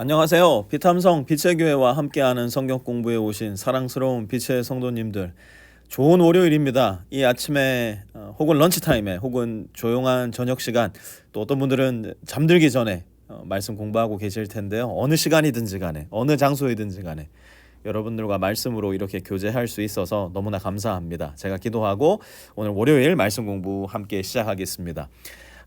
안녕하세요. 비탐성 빛의 교회와 함께하는 성경 공부에 오신 사랑스러운 빛의 성도님들. 좋은 월요일입니다. 이 아침에 어, 혹은 런치 타임에 혹은 조용한 저녁 시간 또 어떤 분들은 잠들기 전에 어, 말씀 공부하고 계실 텐데요. 어느 시간이든지 간에 어느 장소이든지 간에 여러분들과 말씀으로 이렇게 교제할 수 있어서 너무나 감사합니다. 제가 기도하고 오늘 월요일 말씀 공부 함께 시작하겠습니다.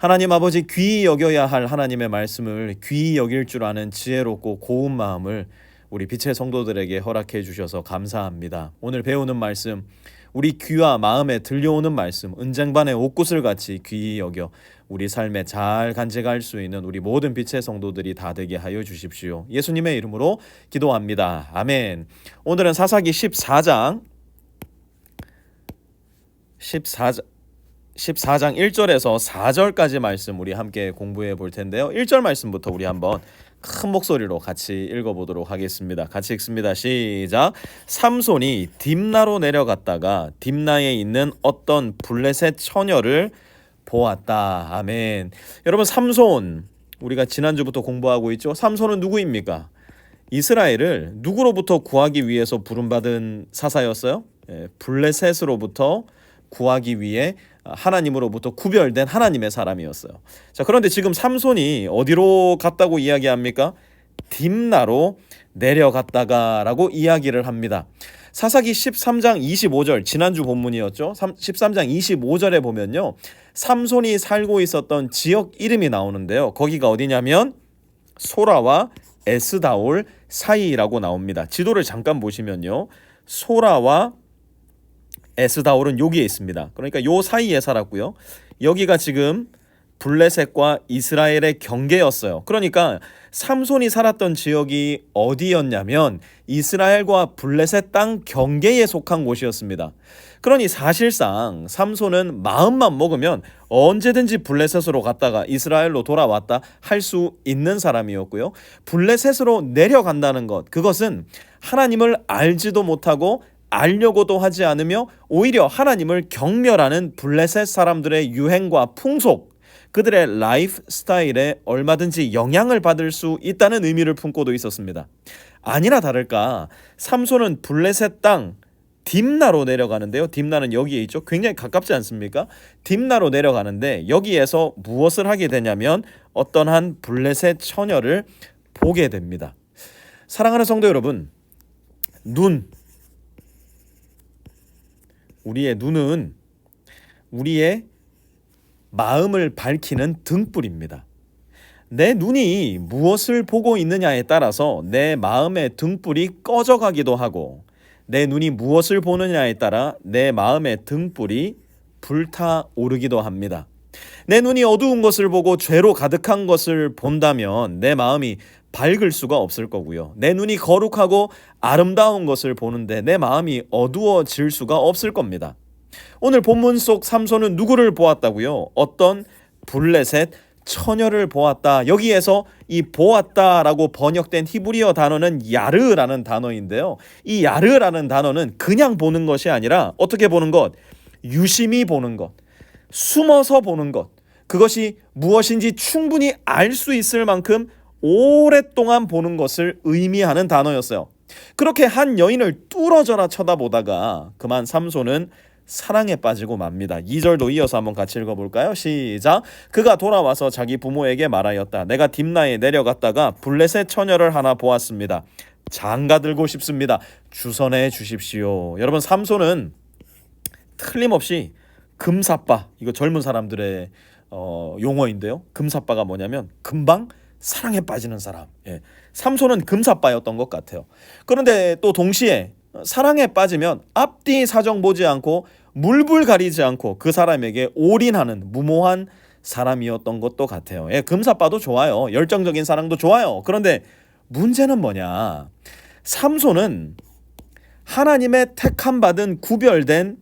하나님 아버지 귀히 여겨야 할 하나님의 말씀을 귀히 여길 줄 아는 지혜롭고 고운 마음을 우리 빛의 성도들에게 허락해 주셔서 감사합니다. 오늘 배우는 말씀 우리 귀와 마음에 들려오는 말씀 은쟁반의 옷구슬 같이 귀히 여겨 우리 삶에 잘 간직할 수 있는 우리 모든 빛의 성도들이 다 되게 하여 주십시오. 예수님의 이름으로 기도합니다. 아멘. 오늘은 사사기 14장 14장 14장 1절에서 4절까지 말씀 우리 함께 공부해 볼 텐데요. 1절 말씀부터 우리 한번 큰 목소리로 같이 읽어 보도록 하겠습니다. 같이 읽습니다. 시작. 삼손이 딥나로 내려갔다가 딥나에 있는 어떤 블레셋 처녀를 보았다. 아멘. 여러분 삼손 우리가 지난주부터 공부하고 있죠. 삼손은 누구입니까? 이스라엘을 누구로부터 구하기 위해서 부름받은 사사였어요? 예, 블레셋으로부터 구하기 위해 하나님으로부터 구별된 하나님의 사람이었어요. 자, 그런데 지금 삼손이 어디로 갔다고 이야기합니까? 딥나로 내려갔다가라고 이야기를 합니다. 사사기 13장 25절 지난주 본문이었죠. 13장 25절에 보면요. 삼손이 살고 있었던 지역 이름이 나오는데요. 거기가 어디냐면 소라와 에스다올 사이라고 나옵니다. 지도를 잠깐 보시면요. 소라와 에스다올은 여기에 있습니다. 그러니까 요 사이에 살았고요. 여기가 지금 블레셋과 이스라엘의 경계였어요. 그러니까 삼손이 살았던 지역이 어디였냐면 이스라엘과 블레셋 땅 경계에 속한 곳이었습니다. 그러니 사실상 삼손은 마음만 먹으면 언제든지 블레셋으로 갔다가 이스라엘로 돌아왔다 할 수 있는 사람이었고요. 블레셋으로 내려간다는 것 그것은 하나님을 알지도 못하고 알려고도 하지 않으며 오히려 하나님을 경멸하는 블레셋 사람들의 유행과 풍속 그들의 라이프 스타일에 얼마든지 영향을 받을 수 있다는 의미를 품고도 있었습니다. 아니나 다를까 삼손은 블레셋 땅 딥나로 내려가는데요. 딥나는 여기에 있죠. 굉장히 가깝지 않습니까? 딥나로 내려가는데 여기에서 무엇을 하게 되냐면 어떤 한 블레셋 처녀를 보게 됩니다. 사랑하는 성도 여러분, 눈 우리의 눈은 우리의 마음을 밝히는 등불입니다. 내 눈이 무엇을 보고 있느냐에 따라서 내 마음의 등불이 꺼져가기도 하고 내 눈이 무엇을 보느냐에 따라 내 마음의 등불이 불타오르기도 합니다. 내 눈이 어두운 것을 보고 죄로 가득한 것을 본다면 내 마음이 밝을 수가 없을 거고요. 내 눈이 거룩하고 아름다운 것을 보는데 내 마음이 어두워질 수가 없을 겁니다. 오늘 본문 속 삼손은 누구를 보았다고요? 어떤 블레셋 처녀를 보았다. 여기에서 이 보았다라고 번역된 히브리어 단어는 야르라는 단어인데요. 이 야르라는 단어는 그냥 보는 것이 아니라 어떻게 보는 것? 유심히 보는 것. 숨어서 보는 것. 그것이 무엇인지 충분히 알 수 있을 만큼 오랫동안 보는 것을 의미하는 단어였어요. 그렇게 한 여인을 뚫어져라 쳐다보다가 그만 삼손은 사랑에 빠지고 맙니다. 2절도 이어서 한번 같이 읽어볼까요? 시작. 그가 돌아와서 자기 부모에게 말하였다. 내가 딥나에 내려갔다가 블레셋 처녀를 하나 보았습니다. 장가 들고 싶습니다. 주선해 주십시오. 여러분 삼손은 틀림없이 금사빠 이거 젊은 사람들의 어, 용어인데요. 금사빠가 뭐냐면 금방 사랑에 빠지는 사람. 예. 삼손은 금사빠였던 것 같아요. 그런데 또 동시에 사랑에 빠지면 앞뒤 사정 보지 않고 물불 가리지 않고 그 사람에게 올인하는 무모한 사람이었던 것도 같아요. 예, 금사빠도 좋아요. 열정적인 사랑도 좋아요. 그런데 문제는 뭐냐? 삼손은 하나님의 택함 받은 구별된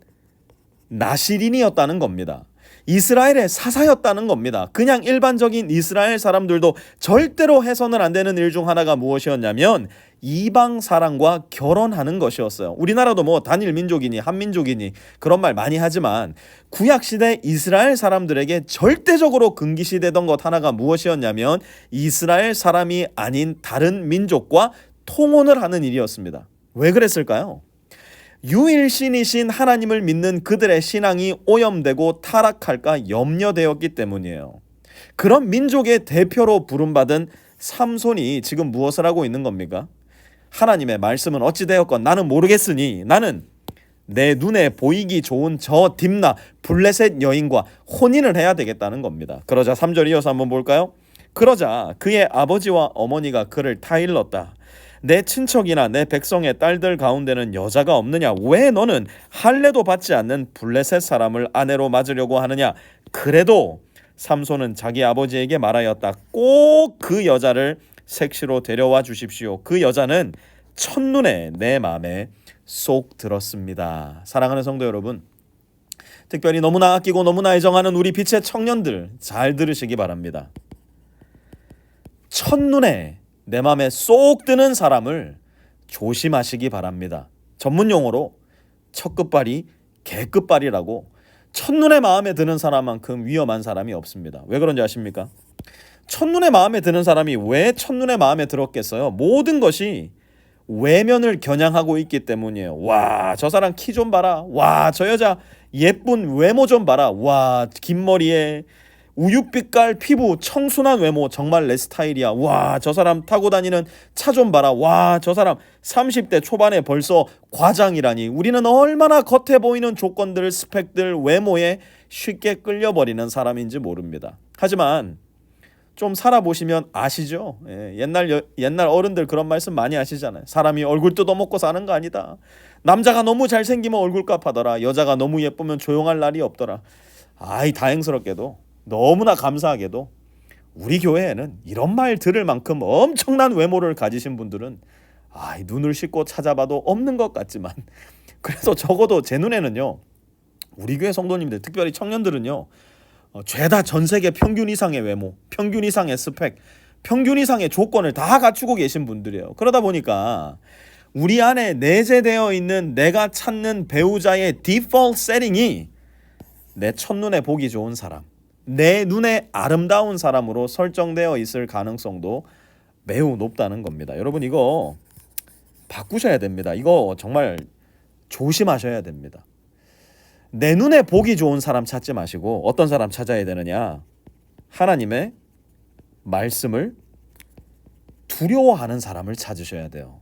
나시린이었다는 겁니다. 이스라엘의 사사였다는 겁니다. 그냥 일반적인 이스라엘 사람들도 절대로 해서는 안 되는 일 중 하나가 무엇이었냐면 이방 사람과 결혼하는 것이었어요. 우리나라도 뭐 단일 민족이니 한민족이니 그런 말 많이 하지만 구약 시대 이스라엘 사람들에게 절대적으로 금기시되던 것 하나가 무엇이었냐면 이스라엘 사람이 아닌 다른 민족과 통혼을 하는 일이었습니다. 왜 그랬을까요? 유일신이신 하나님을 믿는 그들의 신앙이 오염되고 타락할까 염려되었기 때문이에요. 그런 민족의 대표로 부름받은 삼손이 지금 무엇을 하고 있는 겁니까? 하나님의 말씀은 어찌 되었건 나는 모르겠으니 나는 내 눈에 보이기 좋은 저 딥나 블레셋 여인과 혼인을 해야 되겠다는 겁니다. 그러자 3절 이어서 한번 볼까요? 그러자 그의 아버지와 어머니가 그를 타일렀다. 내 친척이나 내 백성의 딸들 가운데는 여자가 없느냐? 왜 너는 할례도 받지 않는 블레셋 사람을 아내로 맞으려고 하느냐? 그래도 삼손은 자기 아버지에게 말하였다. 꼭 그 여자를 색시로 데려와 주십시오. 그 여자는 첫눈에 내 마음에 쏙 들었습니다. 사랑하는 성도 여러분, 특별히 너무나 아끼고 너무나 애정하는 우리 빛의 청년들 잘 들으시기 바랍니다. 첫눈에 내 마음에 쏙 드는 사람을 조심하시기 바랍니다. 전문 용어로 첫 끝발이 개 끝발이라고 첫눈에 마음에 드는 사람만큼 위험한 사람이 없습니다. 왜 그런지 아십니까? 첫눈에 마음에 드는 사람이 왜 첫눈에 마음에 들었겠어요? 모든 것이 외면을 겨냥하고 있기 때문이에요. 와, 저 사람 키 좀 봐라. 와, 저 여자 예쁜 외모 좀 봐라. 와, 긴 머리에 우윳빛깔 피부, 청순한 외모 정말 내 스타일이야. 와, 저 사람 타고 다니는 차 좀 봐라. 와, 저 사람 30대 초반에 벌써 과장이라니. 우리는 얼마나 겉에 보이는 조건들, 스펙들, 외모에 쉽게 끌려버리는 사람인지 모릅니다. 하지만 좀 살아보시면 아시죠? 예, 옛날 여, 옛날 어른들 그런 말씀 많이 하시잖아요. 사람이 얼굴 뜯어먹고 사는 거 아니다. 남자가 너무 잘생기면 얼굴값 하더라. 여자가 너무 예쁘면 조용할 날이 없더라. 아이 다행스럽게도 너무나 감사하게도 우리 교회에는 이런 말 들을 만큼 엄청난 외모를 가지신 분들은 아, 눈을 씻고 찾아봐도 없는 것 같지만 그래서 적어도 제 눈에는요. 우리 교회 성도님들 특별히 청년들은요. 어, 죄다 전 세계 평균 이상의 외모, 평균 이상의 스펙, 평균 이상의 조건을 다 갖추고 계신 분들이에요. 그러다 보니까 우리 안에 내재되어 있는 내가 찾는 배우자의 디폴트 세팅이 내 첫눈에 보기 좋은 사람, 내 눈에 아름다운 사람으로 설정되어 있을 가능성도 매우 높다는 겁니다. 여러분 이거 바꾸셔야 됩니다. 이거 정말 조심하셔야 됩니다. 내 눈에 보기 좋은 사람 찾지 마시고 어떤 사람 찾아야 되느냐? 하나님의 말씀을 두려워하는 사람을 찾으셔야 돼요.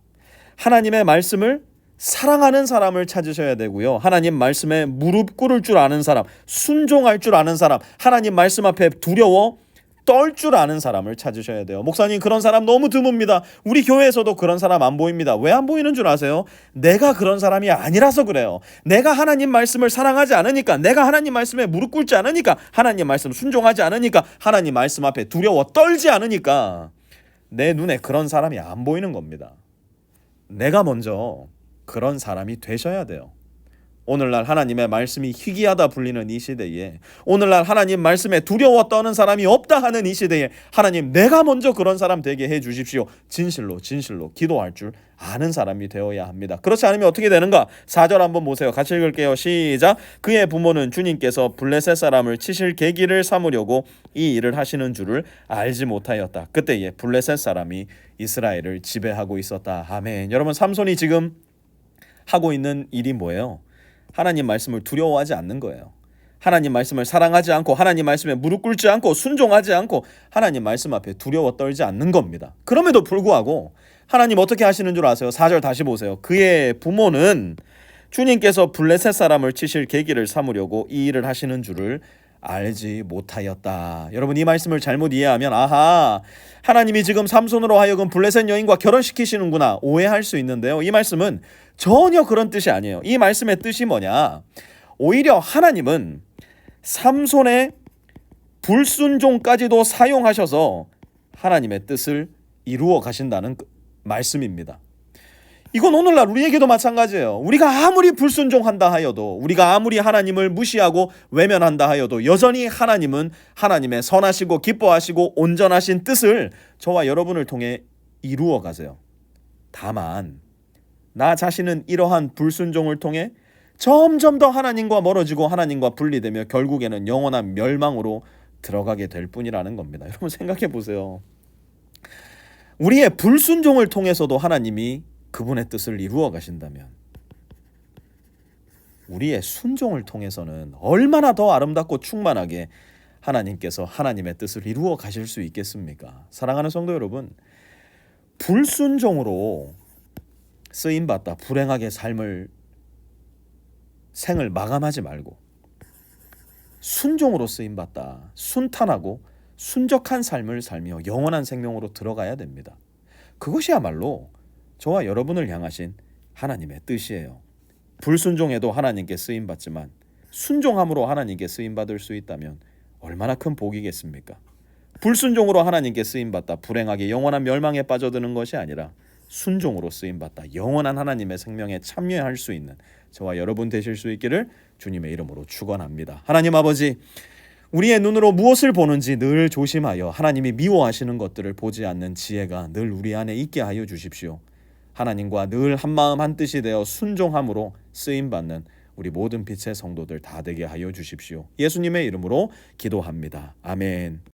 하나님의 말씀을 사랑하는 사람을 찾으셔야 되고요. 하나님 말씀에 무릎 꿇을 줄 아는 사람, 순종할 줄 아는 사람, 하나님 말씀 앞에 두려워 떨 줄 아는 사람을 찾으셔야 돼요. 목사님 그런 사람 너무 드뭅니다. 우리 교회에서도 그런 사람 안 보입니다. 왜 안 보이는 줄 아세요? 내가 그런 사람이 아니라서 그래요. 내가 하나님 말씀을 사랑하지 않으니까, 내가 하나님 말씀에 무릎 꿇지 않으니까, 하나님 말씀 순종하지 않으니까, 하나님 말씀 앞에 두려워 떨지 않으니까 내 눈에 그런 사람이 안 보이는 겁니다. 내가 먼저 그런 사람이 되셔야 돼요. 오늘날 하나님의 말씀이 희귀하다 불리는 이 시대에 오늘날 하나님 말씀에 두려워 떠는 사람이 없다 하는 이 시대에 하나님 내가 먼저 그런 사람 되게 해 주십시오. 진실로 진실로 기도할 줄 아는 사람이 되어야 합니다. 그렇지 않으면 어떻게 되는가? 4절 한번 보세요. 같이 읽을게요. 시작. 그의 부모는 주님께서 블레셋 사람을 치실 계기를 삼으려고 이 일을 하시는 줄을 알지 못하였다. 그때에 블레셋 사람이 이스라엘을 지배하고 있었다. 아멘. 여러분 삼손이 지금 하고 있는 일이 뭐예요? 하나님 말씀을 두려워하지 않는 거예요. 하나님 말씀을 사랑하지 않고 하나님 말씀에 무릎 꿇지 않고 순종하지 않고 하나님 말씀 앞에 두려워 떨지 않는 겁니다. 그럼에도 불구하고 하나님 어떻게 하시는 줄 아세요? 4절 다시 보세요. 그의 부모는 주님께서 블레셋 사람을 치실 계기를 삼으려고 이 일을 하시는 줄을 알지 못하였다. 여러분 이 말씀을 잘못 이해하면 아하 하나님이 지금 삼손으로 하여금 블레셋 여인과 결혼시키시는구나 오해할 수 있는데요. 이 말씀은 전혀 그런 뜻이 아니에요. 이 말씀의 뜻이 뭐냐? 오히려 하나님은 삼손의 불순종까지도 사용하셔서 하나님의 뜻을 이루어 가신다는 그 말씀입니다. 이건 오늘날 우리에게도 마찬가지예요. 우리가 아무리 불순종한다 하여도 우리가 아무리 하나님을 무시하고 외면한다 하여도 여전히 하나님은 하나님의 선하시고 기뻐하시고 온전하신 뜻을 저와 여러분을 통해 이루어 가세요. 다만 나 자신은 이러한 불순종을 통해 점점 더 하나님과 멀어지고 하나님과 분리되며 결국에는 영원한 멸망으로 들어가게 될 뿐이라는 겁니다. 여러분 생각해 보세요. 우리의 불순종을 통해서도 하나님이 그분의 뜻을 이루어 가신다면 우리의 순종을 통해서는 얼마나 더 아름답고 충만하게 하나님께서 하나님의 뜻을 이루어 가실 수 있겠습니까? 사랑하는 성도 여러분, 불순종으로 쓰임 받다 불행하게 삶을 생을 마감하지 말고 순종으로 쓰임 받다 순탄하고 순적한 삶을 살며 영원한 생명으로 들어가야 됩니다. 그것이야말로 저와 여러분을 향하신 하나님의 뜻이에요. 불순종해도 하나님께 쓰임 받지만 순종함으로 하나님께 쓰임 받을 수 있다면 얼마나 큰 복이겠습니까? 불순종으로 하나님께 쓰임 받다 불행하게 영원한 멸망에 빠져드는 것이 아니라 순종으로 쓰임 받다 영원한 하나님의 생명에 참여할 수 있는 저와 여러분 되실 수 있기를 주님의 이름으로 축원합니다. 하나님 아버지 우리의 눈으로 무엇을 보는지 늘 조심하여 하나님이 미워하시는 것들을 보지 않는 지혜가 늘 우리 안에 있게 하여 주십시오. 하나님과 늘 한마음 한뜻이 되어 순종함으로 쓰임 받는 우리 모든 빛의 성도들 다 되게 하여 주십시오. 예수님의 이름으로 기도합니다. 아멘.